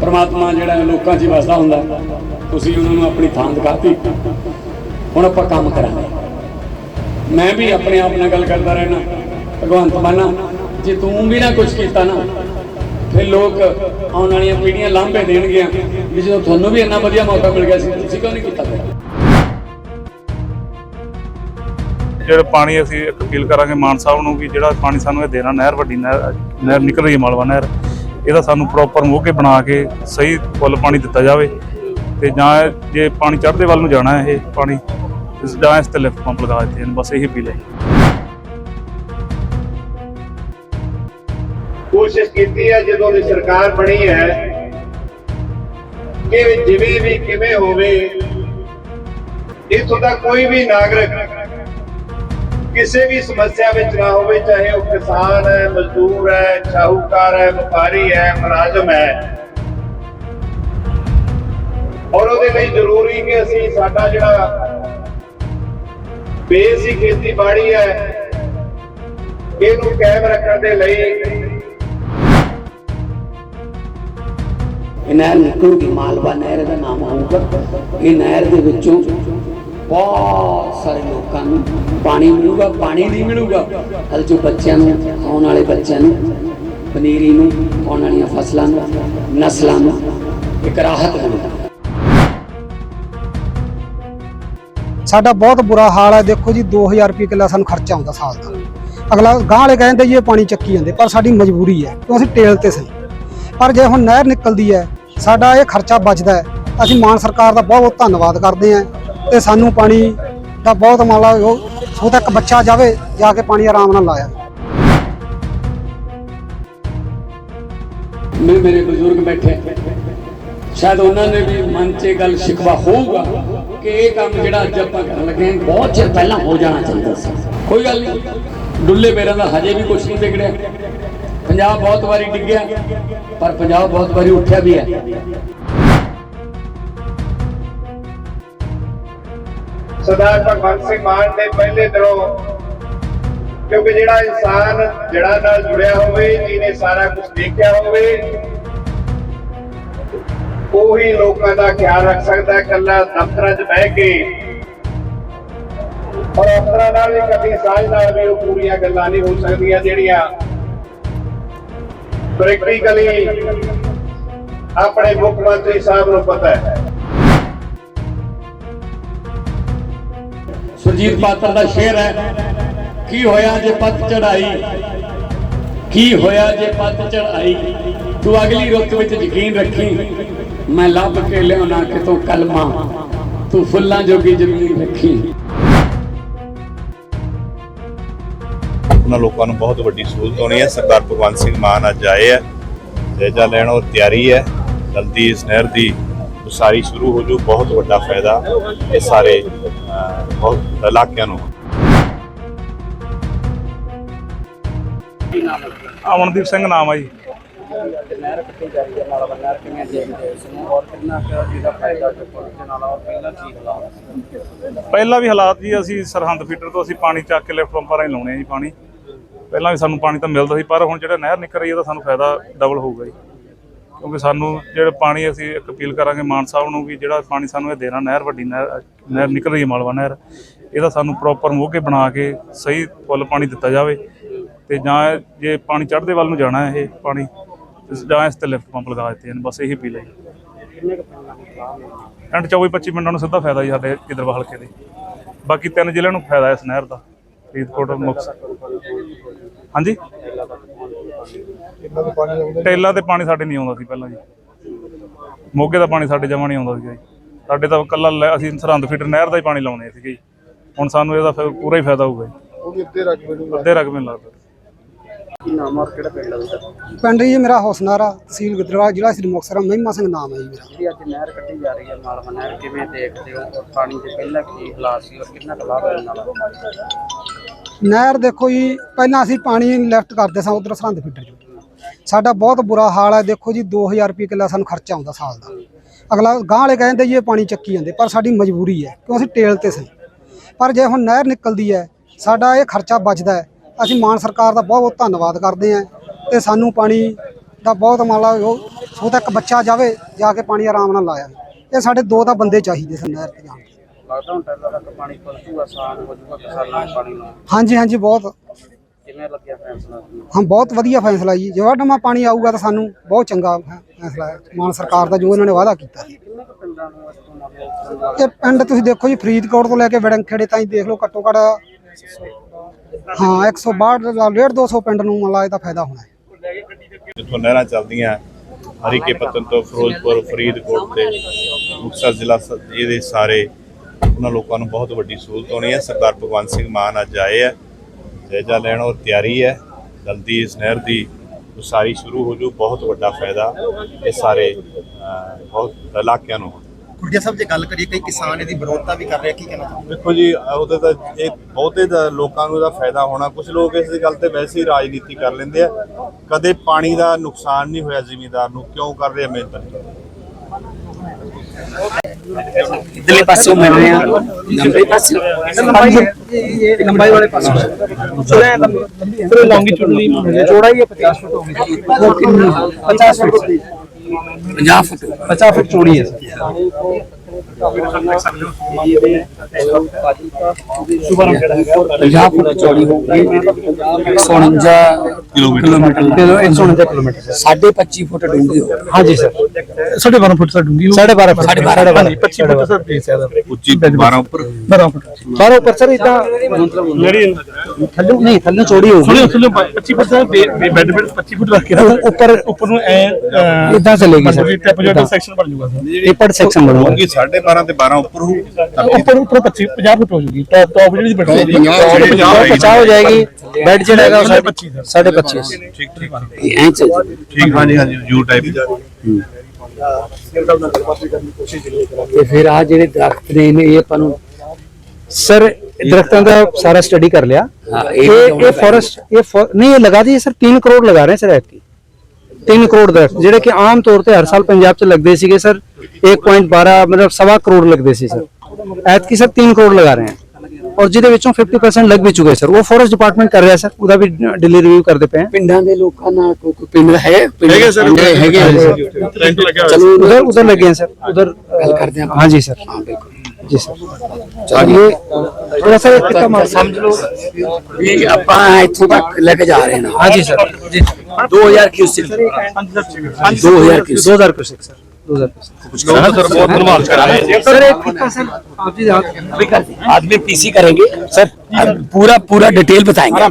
ਪਰਮਾਤਮਾ ਜਿਹੜਾ ਲੋਕਾਂ 'ਚ ਹੀ ਵਸਦਾ ਹੁੰਦਾ। ਤੁਸੀਂ ਉਹਨਾਂ ਨੂੰ ਆਪਣੀ ਥਾਂ ਦਿਖਾਤੀ। ਹੁਣ ਆਪਾਂ ਕੰਮ ਕਰਾਂਗੇ। ਮੈਂ ਵੀ ਆਪਣੇ ਆਪ ਨਾਲ ਗੱਲ ਕਰਦਾ ਰਹਿਣਾ। ਭਗਵੰਤ ਮਾਨਾ ਜੇ ਤੂੰ ਵੀ ਨਾ ਕੁਝ ਕੀਤਾ ਨਾ, ਫਿਰ ਲੋਕ ਆਉਣ ਵਾਲੀਆਂ ਪੀੜ੍ਹੀਆਂ ਲਾਂਭੇ ਦੇਣਗੀਆਂ। ਵੀ ਜਦੋਂ ਤੁਹਾਨੂੰ ਵੀ ਇੰਨਾ ਵਧੀਆ ਮੌਕਾ ਮਿਲ ਗਿਆ ਸੀ, ਤੁਸੀਂ ਕਿਉਂ ਨਹੀਂ ਕੀਤਾ ਜਿਹੜਾ ਪਾਣੀ ਅਸੀਂ ਅਪੀਲ ਕਰਾਂਗੇ ਮਾਨ ਸਾਹਿਬ ਨੂੰ ਵੀ ਜਿਹੜਾ ਪਾਣੀ ਸਾਨੂੰ ਇਹ ਦੇਣਾ, ਨਹਿਰ ਵੱਡੀ ਨਹਿਰ ਨਹਿਰ ਨਿਕਲ ਰਹੀ ਹੈ ਮਾਲਵਾ ਨਹਿਰ। ਇਹਦਾ ਸਾਨੂੰ ਪ੍ਰੋਪਰ ਮੋਗੇ ਬਣਾ ਕੇ ਸਹੀ ਫੁੱਲ ਪਾਣੀ ਦਿੱਤਾ ਜਾਵੇ ਤੇ ਜਾਂ ਜੇ ਪਾਣੀ ਚੜ੍ਹਦੇ ਵੱਲ ਨੂੰ ਜਾਣਾ ਇਹ ਪਾਣੀ, ਇਸ- ਜਾਂ ਇਸ ਤੇ ਲਿਫਟ ਪੰਪ ਲਗਾ ਦਿੱਤੇ ਹਨ ਬਸ ਇਹੀ ਅਪੀਲ ਹੈ। ਕੋਸ਼ਿਸ਼ ਕੀਤੀ ਹੈ, ਜਦੋਂ ਦੀ ਸਰਕਾਰ ਬਣੀ ਹੈ, ਕਿ ਜਿਵੇਂ ਵੀ ਕਿਵੇਂ ਹੋਵੇ, ਇੱਥੋਂ ਦਾ ਕੋਈ ਵੀ ਨਾਗਰਿਕ ਕਿਸੇ ਵੀ ਸਮੱਸਿਆ ਵਿੱਚ ਨਾ ਹੋਵੇ, ਚਾਹੇ ਉਹ ਕਿਸਾਨ ਹੈ, ਮਜ਼ਦੂਰ ਹੈ, ਸ਼ਾਹੂਕਾਰ ਹੈ, ਵਪਾਰੀ ਹੈ, ਮੁਲਾਜ਼ਮ ਹੈ। ਔਰ ਉਹਦੇ ਲਈ ਜ਼ਰੂਰੀ ਕਿ ਅਸੀਂ ਸਾਡਾ ਜਿਹੜਾ ਬੇਸ ਹੀ ਖੇਤੀਬਾੜੀ ਹੈ, ਇਹਨੂੰ ਕਾਇਮ ਰੱਖਣ ਦੇ ਲਈ ਇਹ ਨਹਿਰ ਨਿਕਲੂਗੀ ਮਾਲਵਾ ਨਹਿਰ ਦਾ ਨਾਮ ਹੋਊਗਾ ਇਹ ਨਹਿਰ ਦੇ ਵਿੱਚੋਂ ਬਹੁਤ ਸਾਰੇ ਲੋਕਾਂ ਨੂੰ ਪਾਣੀ ਮਿਲੂਗਾ, ਪਾਣੀ ਨਹੀਂ ਮਿਲੂਗਾ। ਹਲ ਜੋ ਬੱਚਿਆਂ ਨੂੰ ਆਉਣ ਵਾਲੇ ਬੱਚਿਆਂ ਨੂੰ, ਪਨੀਰੀ ਨੂੰ, ਆਉਣ ਵਾਲੀਆਂ ਫਸਲਾਂ ਨੂੰ, ਨਸਲਾਂ ਨੂੰ ਇੱਕ ਰਾਹਤ ਮਿਲੂਗਾ ਸਾਡਾ ਬਹੁਤ ਬੁਰਾ ਹਾਲ ਹੈ। ਦੇਖੋ ਜੀ 2000 ਰੁਪਏ ਕਿੱਲਾ ਸਾਨੂੰ ਖਰਚਾ ਆਉਂਦਾ ਸਾਲ ਦਾ। ਅਗਲਾ ਗਾਂ ਵਾਲੇ ਕਹਿੰਦੇ ਜੀ, ਇਹ ਪਾਣੀ ਚੱਕੀ ਜਾਂਦੇ, ਪਰ ਸਾਡੀ ਮਜਬੂਰੀ ਹੈ ਕਿ ਅਸੀਂ ਟੇਲ ਤੇ ਸਹੀ। ਪਰ ਜੇ ਹੁਣ ਨਹਿਰ ਨਿਕਲਦੀ ਹੈ, ਸਾਡਾ ਇਹ ਖਰਚਾ ਬਚਦਾ ਹੈ। ਅਸੀਂ ਮਾਨ ਸਰਕਾਰ ਦਾ ਬਹੁਤ ਬਹੁਤ ਧੰਨਵਾਦ ਕਰਦੇ ਹਾਂ। ਤੇ ਸਾਨੂੰ ਪਾਣੀ ਦਾ ਬਹੁਤ ਮਾਲਾ ਉਹ ਤੱਕ ਬੱਚਾ ਜਾਵੇ, ਜਾ ਕੇ ਪਾਣੀ ਆਰਾਮ ਨਾਲ ਲਾਇਆ। ਮੈਂ ਮੇਰੇ ਬਜ਼ੁਰਗ ਬੈਠੇ ਸ਼ਾਇਦ ਉਹਨਾਂ ਨੇ ਵੀ ਮਨ 'ਚ ਗੱਲ ਸ਼ਿਕਵਾ ਹੋਊਗਾ ਕਿ ਇਹ ਕੰਮ ਜਿਹੜਾ ਅੱਜ ਆਪਾਂ ਕਰਨ ਲੱਗੇ ਬਹੁਤ ਚਿਰ ਪਹਿਲਾਂ ਹੋ ਜਾਣਾ ਚਾਹੀਦਾ ਸੀ। ਕੋਈ ਗੱਲ ਨਹੀਂ। ਡੁੱਲੇ ਮੇਰਾ ਦਾ ਹਜੇ ਵੀ ਕੁਝ ਨਹੀਂ ਵਿਗੜਿਆ। ਪੰਜਾਬ ਬਹੁਤ ਵਾਰੀ ਡਿੱਗਿਆ, ਪਰ ਪੰਜਾਬ ਬਹੁਤ ਵਾਰੀ ਉੱਠਿਆ ਵੀ ਹੈ। ਸਰਦਾਰ ਭਗਵੰਤ ਸਿੰਘ ਮਾਨ ਦੇ ਪਹਿਲੇ ਦਿਨੋਂ, ਕਿਉਂਕਿ ਜਿਹੜਾ ਇਨਸਾਨ ਜੜਾ ਨਾਲ ਜੁੜਿਆ ਹੋਵੇ, ਜਿਹਨੇ ਸਾਰਾ ਕੁਝ ਦੇਖਿਆ ਹੋਵੇ, ਉਹੀ ਲੋਕਾਂ ਦਾ ਖਿਆਲ ਰੱਖ ਸਕਦਾ ਹੈ, ਇਕੱਲਾ ਦਫ਼ਤਰਾਂ 'ਚ ਬਹਿ ਕੇ। ਔਰ ਅਫਸਰਾਂ ਨਾਲ ਵੀ ਕਦੀ ਸਾਂਝ ਨਾਲ ਵੀ ਉਹ ਪੂਰੀਆਂ ਗੱਲਾਂ ਨਹੀਂ ਹੋ ਸਕਦੀਆਂ, ਜਿਹੜੀਆਂ ਪ੍ਰੈਕਟੀਕਲੀ ਆਪਣੇ ਮੁੱਖ ਮੰਤਰੀ ਸਾਹਿਬ ਨੂੰ ਪਤਾ ਹੈ। ਸੁਰਜੀਤ ਪਾਤਰ ਦਾ ਸ਼ੇਰ ਹੈ। ਕੀ ਹੋਇਆ ਜੇ ਪੱਤ ਚੜਾਈ ਕੀ ਹੋਇਆ ਜੇ ਪੱਤ ਚੜਾਈ ਤੂੰ ਅਗਲੀ ਰੁੱਤ ਵਿੱਚ ਯਕੀਨ ਰੱਖੀ। ਮੈਂ ਲੱਭ ਕੇ ਲਿਆਉਣਾ ਕਿਤੋਂ ਕਲਮਾ। ਤੂੰ ਫੁੱਲਾਂ ਜੋਗੀ ਜ਼ਮੀਨ ਰੱਖੀ। ਉਹਨਾਂ ਲੋਕਾਂ ਨੂੰ ਬਹੁਤ ਵੱਡੀ ਸਹੂਲਤ ਹੋਣੀ ਹੈ। ਸਰਦਾਰ ਭਗਵੰਤ ਸਿੰਘ ਮਾਨ ਅੱਜ ਆਏ ਹੈ। ਜਾਇਜ਼ਾ ਲੈਣ ਉਹ ਤਿਆਰੀ ਹੈ। ਜਲਦੀ ਇਸ ਨਹਿਰ ਦੀ ਉਸਾਰੀ ਸ਼ੁਰੂ ਹੋ ਜੂ ਬਹੁਤ ਵੱਡਾ ਫਾਇਦਾ ਇਹ ਸਾਰੇ ਬਹੁਤ ਇਲਾਕਿਆਂ ਨੂੰ। ਅਮਨਦੀਪ ਸਿੰਘ ਨਾਮ ਆ ਜੀ। ਨਹਿਰ ਕੱਟੀ ਜਾ ਰਹੀ ਹੈ ਨਾਲ ਬੰਨਰ ਕਿਵੇਂ ਦੇਖਦੇ ਹੋ ਇਸ ਨੂੰ ਔਰ ਕਿੰਨਾ ਕੁ ਜਿਹਦਾ ਫਾਇਦਾ ਚੁੱਕਣ ਦੇ ਨਾਲ ਔਰ ਪਹਿਲਾਂ ਕੀ ਹਾਲਾਤ ਪਹਿਲਾਂ ਵੀ ਹਾਲਾਤ ਜੀ, ਅਸੀਂ ਸਰਹੰਦ ਫੀਟਰ ਤੋਂ ਅਸੀਂ ਪਾਣੀ ਚੱਕ ਕੇ ਲਿਫਟ ਪੰਪਾਂ ਰਾਹੀਂ ਲਾਉਣੇ ਆ ਜੀ ਪਾਣੀ। ਪਹਿਲਾਂ ਵੀ ਸਾਨੂੰ ਪਾਣੀ ਤਾਂ ਮਿਲਦਾ ਸੀ, ਪਰ ਹੁਣ ਜਿਹੜਾ ਨਹਿਰ ਨਿਕਲ ਰਹੀ ਹੈ ਤਾਂ ਸਾਨੂੰ ਫਾਇਦਾ ਡਬਲ ਹੋਊਗਾ ਜੀ। ਕਿਉਂਕਿ ਸਾਨੂੰ ਜਿਹੜਾ ਪਾਣੀ ਅਸੀਂ ਇੱਕ ਅਪੀਲ ਕਰਾਂਗੇ ਮਾਨ ਸਾਹਿਬ ਨੂੰ ਵੀ ਜਿਹੜਾ ਪਾਣੀ ਸਾਨੂੰ ਇਹ ਦੇਣਾ, ਨਹਿਰ ਵੱਡੀ ਨਹਿਰ ਨਹਿਰ ਨਿਕਲ ਰਹੀ ਹੈ ਮਾਲਵਾ ਨਹਿਰ, ਇਹਦਾ ਸਾਨੂੰ ਪ੍ਰੋਪਰ ਮੋਗੇ ਬਣਾ ਕੇ ਸਹੀ ਫੁੱਲ ਪਾਣੀ ਦਿੱਤਾ ਜਾਵੇ ਤੇ ਜਾਂ ਇਹ- ਜੇ ਪਾਣੀ ਚੜ੍ਹਦੇ ਵੱਲ ਨੂੰ ਜਾਣਾ ਇਹ ਪਾਣੀ ਜਾਂ ਇਸ ਤੇ ਲਿਫਟ ਪੰਪ ਲਗਾ ਦਿੱਤੇ ਹਨ ਬਸ ਇਹੀ ਅਪੀਲ ਹੈ ਜੀ। ਐਂਡ 24 25 ਮਿੰਟਾਂ ਨੂੰ ਸਿੱਧਾ ਫਾਇਦਾ ਜੀ ਸਾਡੇ ਗਿੱਦੜਵਾ ਹਲਕੇ ਦੇ। ਬਾਕੀ ਤਿੰਨ ਜ਼ਿਲ੍ਹਿਆਂ ਨੂੰ ਫਾਇਦਾ ਇਸ ਨਹਿਰ ਦਾ, ਫਰੀਦਕੋਟ ਮੁਕਤਸਰ ਹਾਂਜੀ? ਟੇਲਾਂ ਤੇ ਪਾਣੀ ਸਾਡੇ ਨਹੀਂ ਆਉਂਦਾ ਸੀ ਪਹਿਲਾਂ ਜੀ। ਮੋਗੇ ਦਾ ਪਾਣੀ ਸਾਡੇ ਜਮਾ ਨਹੀਂ ਆਉਂਦਾ ਸੀ ਜੀ। ਸਾਡੇ ਤਾਂ ਕੱਲਾ ਅਸੀਂ ਸਰਹੰਦ ਫੀਡਰ ਨਹਿਰ ਦਾ ਹੀ ਪਾਣੀ ਲਾਉਂਦੇ ਸੀਗੇ ਜੀ। ਹੁਣ ਸਾਨੂੰ ਇਹਦਾ ਫਿਰ ਪੂਰਾ ਹੀ ਫਾਇਦਾ ਹੋਊਗਾ ਜੀ। ਉਹ ਵੀ ਅੱਧੇ ਰਕਬੇ ਨੂੰ ਅੱਧੇ ਰਕਬੇ ਨੂੰ ਲੱਗਦਾ। ਕੀ ਨਾਮ ਔਰ ਕਿਹੜਾ ਪਿੰਡ ਜੀ ਮੇਰਾ ਹੌਸਨਾਰਾ ਤਹਿਸੀਲ ਗਿੱਦੜਵਾ ਜ਼ਿਲ੍ਹਾ ਸ੍ਰੀ ਮੁਕਤਸਰ ਮਹਿਮਾ ਸਿੰਘ ਨਾਮ ਹੈ ਜੀ ਮੇਰਾ। ਜਿਹੜੀ ਅੱਜ ਨਹਿਰ ਕੱਟੀ ਜਾ ਰਹੀ ਹੈ ਮਾਲਵਾ ਨਹਿਰ। ਕਿਵੇਂ ਦੇਖਦੇ ਹੋ? ਔਰ ਪਾਣੀ ਦੇ ਪਹਿਲਾਂ ਕੀ ਹਾਲਾਤ ਸੀ ਔਰ ਕਿੰਨਾ ਕੁ ਲਾਭ ਮਿਲਣ ਵਾਲਾ ਨਹਿਰ ਦੇਖੋ ਜੀ, ਪਹਿਲਾਂ ਅਸੀਂ ਪਾਣੀ ਲੈਫਟ ਕਰਦੇ ਸਾਂ, ਉਧਰ ਸਰਹੰਦ ਫੀਡਰ ਚੋਂ ਸਾਡਾ ਬਹੁਤ ਬੁਰਾ ਹਾਲ ਹੈ, ਦੇਖੋ ਜੀ 2000 ਰੁਪਏ ਕਿੱਲਾ ਸਾਨੂੰ ਖਰਚਾ ਆਉਂਦਾ ਸਾਲ ਦਾ। ਅਗਲਾ ਗਾਂ ਵਾਲੇ ਕਹਿੰਦੇ ਜੀ, ਇਹ ਪਾਣੀ ਚੱਕੀ ਜਾਂਦੇ, ਪਰ ਸਾਡੀ ਮਜਬੂਰੀ ਹੈ, ਕਿਉਂ ਅਸੀਂ ਟੇਲ ਤੇ ਸਹੀ। ਪਰ ਜੇ ਹੁਣ ਨਹਿਰ ਨਿਕਲਦੀ ਹੈ, ਸਾਡਾ ਇਹ ਖਰਚਾ ਬਚਦਾ ਹੈ। ਅਸੀਂ ਮਾਨ ਸਰਕਾਰ ਦਾ ਬਹੁਤ ਬਹੁਤ ਧੰਨਵਾਦ ਕਰਦੇ ਹਾਂ ਤੇ ਸਾਨੂੰ ਪਾਣੀ ਦਾ ਬਹੁਤ ਮਾਲਾ ਉਹ ਇੱਥੋਂ ਤੱਕ ਬੱਚਾ ਜਾਵੇ, ਜਾ ਕੇ ਪਾਣੀ ਆਰਾਮ ਨਾਲ ਲਾਇਆ। ਇਹ ਸਾਡੇ ਦੋ ਤਾਂ ਬੰਦੇ ਚਾਹੀਦੇ ਸਨ ਨਹਿਰ ਤੇ ਜਾਣ ਲੱਗਦਾ ਹੁਣ ਟੈਲਾ ਤੱਕ ਪਾਣੀ ਪਹੁੰਚੂਗਾ ਆਸਾਨ ਹੋ ਜਾਊਗਾ ਕਿਸਾਨਾਂ ਨੂੰ ਪਾਣੀ ਨੂੰ। ਹਾਂਜੀ ਹਾਂਜੀ ਬਹੁਤ। ਕਿਵੇਂ ਲੱਗਿਆ ਫੈਸਲਾ? ਹਾਂ ਬਹੁਤ ਵਧੀਆ ਫੈਸਲਾ ਜੀ। ਜੇ ਵਾਢਮਾ ਪਾਣੀ ਆਊਗਾ ਤਾਂ ਸਾਨੂੰ ਬਹੁਤ ਚੰਗਾ ਫੈਸਲਾ ਹੈ। ਮਾਨ ਸਰਕਾਰ ਦਾ ਜੋ ਇਹਨਾਂ ਨੇ ਵਾਅਦਾ ਕੀਤਾ। ਕਿੰਨੇ ਕੁ ਪਿੰਡਾਂ ਨੂੰ ਇਸ ਤੋਂ ਮਤਲਬ ਇਹ ਪਿੰਡ ਤੁਸੀਂ ਦੇਖੋ ਜੀ ਫਰੀਦਕੋਟ ਤੋਂ ਲੈ ਕੇ ਵੜੰਖੇੜੇ ਤਾਈਂ ਦੇਖ ਲਓ ਘੱਟੋ ਘੱਟ। ਹਾਂ 162 ਦਾ 150 200 ਪਿੰਡ ਨੂੰ ਮਤਲਬ ਇਹਦਾ ਫਾਇਦਾ ਹੋਣਾ ਹੈ। ਜਿੱਥੋਂ ਨਹਿਰਾਂ ਚੱਲਦੀਆਂ ਹਰੀਕੇ ਪੱਤਨ ਤੋਂ ਫਿਰੋਜ਼ਪੁਰ ਫਰੀਦਕੋਟ ਤੇ ਮੁਕਤਸਰ ਜ਼ਿਲ੍ਹਾ ਇਹਦੇ ਸਾਰੇ ਉਹਨਾਂ ਲੋਕਾਂ ਨੂੰ ਬਹੁਤ ਵੱਡੀ ਸਹੂਲਤ ਹੋਣੀ ਹੈ। ਸਰਦਾਰ ਭਗਵੰਤ ਸਿੰਘ ਮਾਨ ਅੱਜ ਆਏ ਹੈ ਜਾਇਜ਼ਾ ਲੈਣ ਔਰ ਤਿਆਰੀ ਹੈ। ਜਲਦੀ ਇਸ ਨਹਿਰ ਦੀ ਉਸਾਰੀ ਸ਼ੁਰੂ ਹੋ ਜੂ ਬਹੁਤ ਵੱਡਾ ਫਾਇਦਾ ਇਹ ਸਾਰੇ ਬਹੁਤ ਇਲਾਕਿਆਂ ਨੂੰ। ਗੁਰਜੀਤ ਸਾਹਿਬ ਜੇ ਗੱਲ ਕਰੀਏ ਕਈ ਕਿਸਾਨ ਇਹਦੀ ਵਿਰੋਧਤਾ ਵੀ ਕਰ ਰਹੇ ਕੀ ਕਹਿਣਾ ਚਾਹੁੰਦੇ ਦੇਖੋ ਜੀ ਉਹਦੇ ਤਾਂ ਇਹ ਬਹੁਤੇ ਦਾ ਲੋਕਾਂ ਨੂੰ ਇਹਦਾ ਫਾਇਦਾ ਹੋਣਾ। ਕੁਝ ਲੋਕ ਇਸ ਦੀ ਗੱਲ ਤੇ ਵੈਸੇ ਹੀ ਰਾਜਨੀਤੀ ਕਰ ਲੈਂਦੇ ਆ। ਕਦੇ ਪਾਣੀ ਦਾ ਨੁਕਸਾਨ ਨਹੀਂ ਹੋਇਆ ਜ਼ਿਮੀਂਦਾਰ ਨੂੰ ਕਿਉਂ ਕਰ ਰਹੇ ਮਿਹਨਤ? ਇਧਰਲੇ ਪਾਸੋਂ ਮਿਲ ਰਹੇ ਆ ਲੰਬੇ ਪਾਸੇ ਲੰਬਾਈ ਵਾਲੇ ਪਾਸੇ ਚੋੜਾ ਲੰਬੀ ਫਿਰ ਲੌਂਗੀਟਿਊਡਲੀ ਚੌੜਾ ਹੀ 50 ਫੁੱਟ ਹੋਗੀ 50 ਫੁੱਟ 50 ਫੁੱਟ 50 ਫੁੱਟ ਚੌੜੀ ਹੈ ਪੰਜਾਬ ਫੁੱਟ ਚੌੜੀ ਹੋਊਗੀ 149 ਕਿਲੋਮੀਟਰ। ਕਿਲੋ 149 ਕਿਲੋਮੀਟਰ ਸਾਢੇ 25 ਫੁੱਟ ਡੂੰਘੀ ਹੋ ਹਾਂਜੀ ਸਰ। 12.5 ਫੁੱਟ ਸਰ ਡੂੰਗੀ 12.5 ਫੁੱਟ। ਸਾਢੇ ਬਾਰਾਂ। ਹਾਂਜੀ 25 ਫੁੱਟ। ਸਰ ਪਲੀਜ਼ ਹੈ। ਉੱਚੀ 12 ਉੱਪਰ। 12 ਫੁੱਟ। 12 ਉੱਪਰ ਸਰ ਇਦਾਂ ਮਤਲਬ ਥੱਲੇ ਨਹੀਂ ਥੱਲੇ ਚੌੜੀ ਹੋਊਗੀ ਥੋੜੀ ਥੋੜੀ 25 ਫੁੱਟ ਦਾ ਬੈੱਡ ਬੈੱਡ 25 ਫੁੱਟ ਰੱਖ ਕੇ ਉੱਪਰ ਉੱਪਰ ਨੂੰ ਐ ਇਦਾਂ ਚੱਲੇਗੀ ਸਰ। ਟੈਪ ਜਿਹੜਾ ਸੈਕਸ਼ਨ ਬਣ ਜਾਊਗਾ ਸਰ। ਟੇਪਰ ਸੈਕਸ਼ਨ ਬਣੂਗਾ ਹੋਊਗੀ 12.5 ਤੇ 12 ਉੱਪਰ ਹੋਊ ਉੱਪਰ ਉੱਪਰ 25 50 ਫੁੱਟ ਹੋ ਜੂਗੀ ਟੌਪ ਟੌਪ ਜਿਹੜੀ ਬੈਠੀ ਹੋ। ਜਾਏਗੀ। ਬੈੱਡ ਜਿਹੜਾ ਹੈਗਾ ਉਹ ਸਾਢੇ- ਸਾਢੇ 25 अच्छा ठीक ठीक ठीक हाँ जी हाँ जी यू टाइप ਤੇ ਫਿਰ ਆ ਜਿਹੜੇ ਦਰਖਤ ਨੇ ਇਹਨੇ ਇਹ ਆਪਾਂ ਨੂੰ ਸਰ ਦਰਖਤਾਂ ਦਾ ਸਾਰਾ ਸਟੱਡੀ ਕਰ ਲਿਆ ਇਹ ਇਹ ਫੋਰੈਸਟ ਇਹ ਫੋ- ਨਹੀਂ ਇਹ ਲਗਾ ਦਈਏ ਸਰ 3 ਕਰੋੜ ਲਗਾ ਰਹੇ ਸਰ ਐਤਕੀ 3 ਕਰੋੜ ਦਰਖਤ ਜਿਹੜੇ ਕਿ ਆਮ ਤੌਰ ਤੇ ਹਰ ਸਾਲ ਪੰਜਾਬ 'ਚ ਲੱਗਦੇ ਸੀਗੇ ਸਰ 1.12 ਮਤਲਬ ਸਵਾ ਕਰੋੜ ਲੱਗਦੇ ਸੀ ਸਰ ਐਤਕੀ ਸਰ 3 ਕਰੋੜ ਲਗਾ ਰਹੇ ਹੈ और जिद फिफ्टी परसेंट लग भी चुके सर वो फॉरेस्ट डिपार्टमेंट कर रहा है सर भी डिली रिव्यू कर देते हैं। पिंडा के लोग पिंड है? उधर उधर लगे हैं सर उधर कर दे हाँ। जी सर हाँ, दो हज़ार दो हज़ार दो हज़ार क्यूसिक सर सर एक कितना सर आप जी आप अभी कर आदमी पीसी करेंगे सर अब पूरा पूरा डिटेल बताएंगे